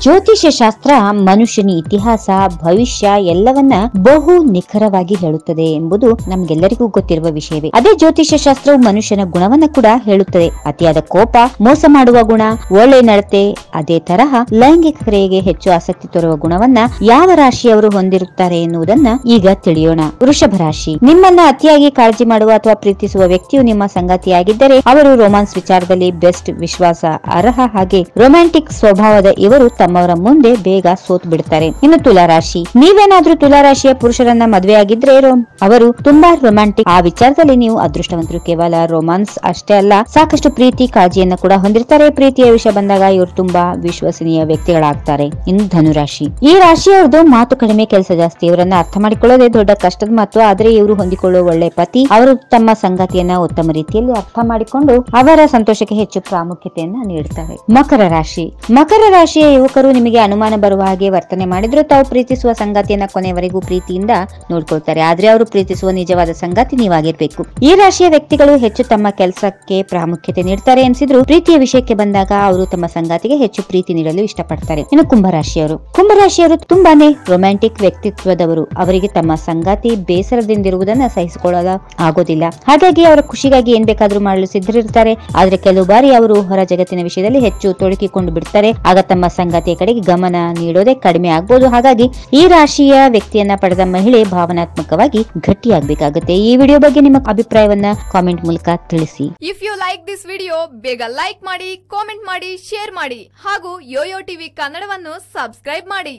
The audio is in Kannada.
ಜ್ಯೋತಿಷ್ಯ ಶಾಸ್ತ್ರ ಮನುಷ್ಯನ ಇತಿಹಾಸ, ಭವಿಷ್ಯ ಎಲ್ಲವನ್ನ ಬಹು ನಿಖರವಾಗಿ ಹೇಳುತ್ತದೆ ಎಂಬುದು ನಮ್ಗೆಲ್ಲರಿಗೂ ಗೊತ್ತಿರುವ ವಿಷಯವೇ. ಅದೇ ಜ್ಯೋತಿಷ್ಯ ಶಾಸ್ತ್ರವು ಮನುಷ್ಯನ ಗುಣವನ್ನ ಕೂಡ ಹೇಳುತ್ತದೆ. ಅತಿಯಾದ ಕೋಪ, ಮೋಸ ಮಾಡುವ ಗುಣ, ಒಳ್ಳೆ ನಡತೆ, ಅದೇ ತರಹ ಲೈಂಗಿಕ ಕ್ರಿಯೆಗೆ ಹೆಚ್ಚು ಆಸಕ್ತಿ ತೋರುವ ಗುಣವನ್ನ ಯಾವ ರಾಶಿಯವರು ಹೊಂದಿರುತ್ತಾರೆ ಎನ್ನುವುದನ್ನ ಈಗ ತಿಳಿಯೋಣ. ವೃಷಭ ರಾಶಿ. ನಿಮ್ಮನ್ನ ಅತಿಯಾಗಿ ಕಾಳಜಿ ಮಾಡುವ ಅಥವಾ ಪ್ರೀತಿಸುವ ವ್ಯಕ್ತಿಯು ನಿಮ್ಮ ಸಂಗಾತಿಯಾಗಿದ್ದರೆ, ಅವರು ರೊಮಾನ್ಸ್ ವಿಚಾರದಲ್ಲಿ ಬೆಸ್ಟ್ ವಿಶ್ವಾಸ, ಅರ್ಹ ಹಾಗೆ ರೊಮ್ಯಾಂಟಿಕ್ ಸ್ವಭಾವದ ಇವರು ತಮ್ಮವರ ಮುಂದೆ ಬೇಗ ಸೋತ್ ಬಿಡ್ತಾರೆ. ಇನ್ನು ತುಲಾ ರಾಶಿ ನೀವೇನಾದ್ರೂ ತುಲಾ ರಾಶಿಯ ಪುರುಷರನ್ನ ಮದುವೆಯಾಗಿದ್ರೆ ಆಗಿದ್ರೆ ಅವರು ತುಂಬಾ ರೊಮ್ಯಾಂಟಿಕ್ ಆ ವಿಚಾರದಲ್ಲಿ ನೀವು ಅದೃಷ್ಟವಂತರು. ಕೇವಲ ರೊಮ್ಯಾನ್ಸ್ ಅಷ್ಟೇ ಅಲ್ಲ, ಸಾಕಷ್ಟು ಪ್ರೀತಿ, ಕಾಳಜಿಯನ್ನ ಕೂಡ ಹೊಂದಿರ್ತಾರೆ. ಪ್ರೀತಿಯ ವಿಷಯ ಬಂದಾಗ ಇವರು ತುಂಬಾ ವಿಶ್ವಸನೀಯ ವ್ಯಕ್ತಿಗಳಾಗ್ತಾರೆ. ಇನ್ನು ಧನುರಾಶಿ. ಈ ರಾಶಿಯವ್ರದ್ದು ಮಾತು ಕಡಿಮೆ, ಕೆಲಸ ಜಾಸ್ತಿ. ಇವರನ್ನ ಅರ್ಥ ಮಾಡಿಕೊಳ್ಳೋದೇ ದೊಡ್ಡ ಕಷ್ಟದ ಮಹತ್ವ ಆದ್ರೆ ಇವರು ಹೊಂದಿಕೊಳ್ಳುವ ಒಳ್ಳೆ ಪತಿ, ಅವರು ತಮ್ಮ ಸಂಗತಿಯನ್ನ ಉತ್ತಮ ರೀತಿಯಲ್ಲಿ ಅರ್ಥ ಮಾಡಿಕೊಂಡು ಅವರ ಸಂತೋಷಕ್ಕೆ ಹೆಚ್ಚು ಪ್ರಾಮುಖ್ಯತೆಯನ್ನ ನೀಡುತ್ತಾರೆ ಮಕರ ರಾಶಿ. ಮಕರ ರಾಶಿಯ ಯುವಕರು ನಿಮಗೆ ಅನುಮಾನ ಬರುವ ಹಾಗೆ ವರ್ತನೆ ಮಾಡಿದ್ರು, ತಾವು ಪ್ರೀತಿಸುವ ಸಂಗಾತಿಯನ್ನ ಕೊನೆಯವರೆಗೂ ಪ್ರೀತಿಯಿಂದ ನೋಡ್ಕೊಳ್ತಾರೆ. ಆದ್ರೆ ಅವರು ಪ್ರೀತಿಸುವ ನಿಜವಾದ ಸಂಗಾತಿ ನೀವಾಗಿರ್ಬೇಕು. ಈ ರಾಶಿಯ ವ್ಯಕ್ತಿಗಳು ಹೆಚ್ಚು ತಮ್ಮ ಕೆಲಸಕ್ಕೆ ಪ್ರಾಮುಖ್ಯತೆ ನೀಡ್ತಾರೆ ಎನಿಸಿದ್ರು, ಪ್ರೀತಿಯ ವಿಷಯಕ್ಕೆ ಬಂದಾಗ ಅವರು ತಮ್ಮ ಸಂಗಾತಿಗೆ ಹೆಚ್ಚು ಪ್ರೀತಿ ನೀಡಲು ಇಷ್ಟಪಡ್ತಾರೆ. ಇನ್ನು ಕುಂಭರಾಶಿಯವರು. ಕುಂಭರಾಶಿಯವರು ತುಂಬಾನೇ ರೊಮ್ಯಾಂಟಿಕ್ ವ್ಯಕ್ತಿತ್ವದವರು. ಅವರಿಗೆ ತಮ್ಮ ಸಂಗಾತಿ ಬೇಸರದಿಂದಿರುವುದನ್ನ ಸಹಿಸಿಕೊಳ್ಳಲು ಆಗೋದಿಲ್ಲ. ಹಾಗಾಗಿ ಅವರ ಖುಷಿಗಾಗಿ ಏನ್ ಬೇಕಾದ್ರೂ ಮಾಡಲು ಸಿದ್ಧರಿರ್ತಾರೆ. ಆದ್ರೆ ಕೆಲವು ಬಾರಿ ಅವರು ಹೊರ ಜಗತ್ತಿನ ವಿಷಯದಲ್ಲಿ ಹೆಚ್ಚು ತೊಡಕಿಕೊಂಡು ಬಿಡ್ತಾರೆ. ಆಗ ತಮ್ಮ ಸಂಗಾತಿಯ ಕಡೆಗೆ ಗಮನ ನೀಡೋದೇ ಕಡಿಮೆ ಆಗ್ಬೋದು. ಹಾಗಾಗಿ ಈ ರಾಶಿಯ ವ್ಯಕ್ತಿಯನ್ನ ಪಡೆದ ಮಹಿಳೆ ಭಾವನಾತ್ಮಕವಾಗಿ ಗಟ್ಟಿಯಾಗಬೇಕಾಗುತ್ತೆ. ಈ ವಿಡಿಯೋ ಬಗ್ಗೆ ನಿಮ್ಮ ಅಭಿಪ್ರಾಯವನ್ನ ಕಾಮೆಂಟ್ ಮೂಲಕ ತಿಳಿಸಿ. If you like this video ಬೇಗ ಲೈಕ್ ಮಾಡಿ ಕಾಮೆಂಟ್ ಮಾಡಿ ಶೇರ್ ಮಾಡಿ ಹಾಗೂ ಯೋಯೋ ಟಿವಿ ಕನ್ನಡವನ್ನು ಸಬ್ಸ್ಕ್ರೈಬ್ ಮಾಡಿ.